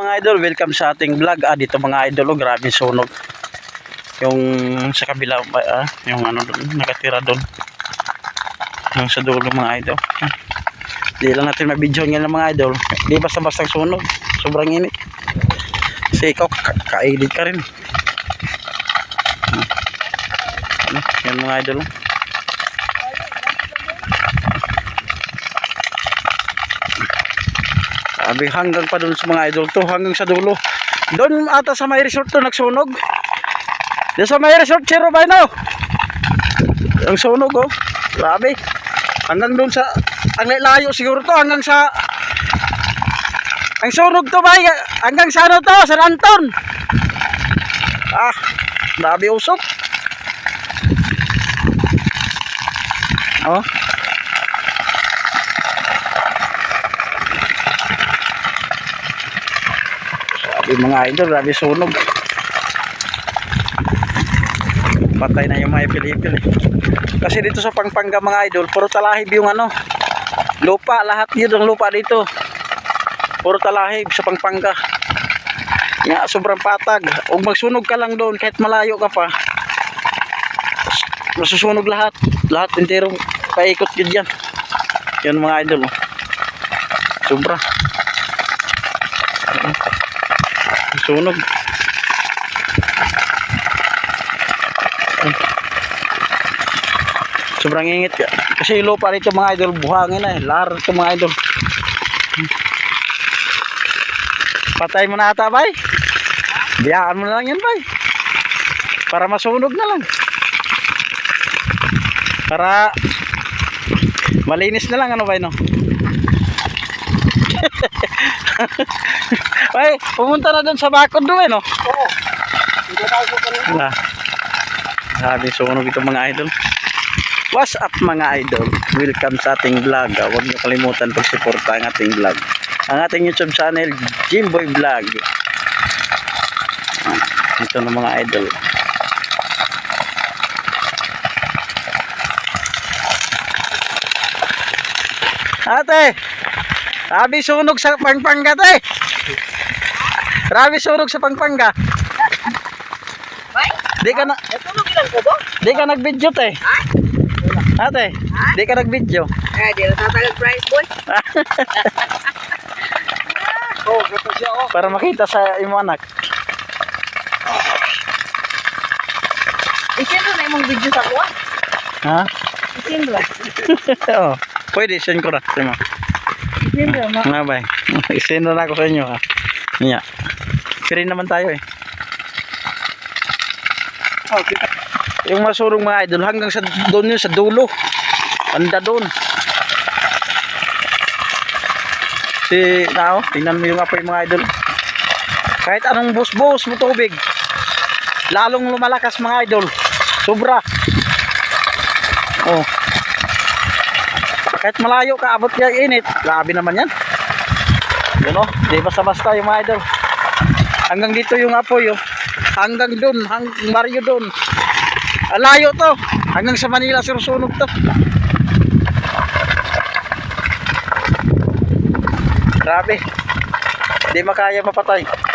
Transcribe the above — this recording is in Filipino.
Mga idol, welcome sa ating vlog. Ah, dito mga idol, oh, grabe sunog. Yung sa kabila, ah, yung ano doon, nakatira doon. Yung sa dulo mga idol. Hindi lang natin mabidyo nga ng mga idol. Di basta-basta sunog. Sobrang init. Kasi ikaw, ka- kailid ka rin. Hmm. Ano, yan mga idol. oh. Sabi hanggang pa doon sa mga idol to, hanggang sa dulo. Doon ata sa may resort to nagsunog. Doon sa may resort, Chiro Bino. Ang sunog oh. Grabe. Hanggang doon sa, ang layo siguro to, hanggang sa, ang sunog to ba, hanggang sa ano to, sa Anton. Ah, grabe usok. Oh. Sabi mga idol, grabe sunog. Patay na yung mga ipil-ipil. Kasi dito sa Pangpanga mga idol, puro talahib yung ano. Lupa, lahat yun ang lupa dito. Puro talahib sa Pangpanga. Nga, sobrang patag. Huwag magsunog ka lang doon, kahit malayo ka pa. Masusunog lahat. Lahat enterong paikot yun dyan. Yan mga idol. oh. Sobra. Sunog. Sobrang ingit ka. Kasi lupa rito mga idol, buhangin eh. Lar ito mga idol. Patay mo na ata, bay. Biyaan mo na lang yan, bay. Para masunog na lang. Para malinis na lang, ano, bay, no? Bay, pumunta na dun sa bakod doon, eh, no? Oo. Wala. Grabe, sunog ito mga idol. What's up mga idol? Welcome sa ating vlog. Ah, Huwag niyo kalimutan pag-suporta ang ating vlog. Ang ating YouTube channel, Jimboy Vlog. Ah, Ito na mga idol. Ate! Grabe sunog sa Pangpanga, te! Grabe sunog sa Pangpanga. Bay, Di ka na, natulog ilang ko ba? di ka nag-video, te. Ate, di ka nag-video. Eh, di na tatagal price boy. Oh, gato siya oh. Para makita sa imo anak. Isendo na imong video sa kuha. Ha? Isendo. Oo. Pwede, send ko na. Na. Nga ba? Send na ako sa inyo ha. Nga. Free naman tayo eh. Oh, kita. Yung masurong mga idol hanggang sa doon yun sa dulo. Anda doon. Si Nao, tingnan mo yung apoy mga idol. Kahit anong bus-bus mo tubig. Lalong lumalakas mga idol. Sobra. Oh. Kahit malayo ka, abot ka init. Grabe naman yan. Yun oh, di basta-basta yung mga idol. Hanggang dito yung apoy oh. Hanggang doon, hanggang doon. Ah, Layo to. Hanggang sa Manila sinusunog to. Grabe. Di makaya mapatay.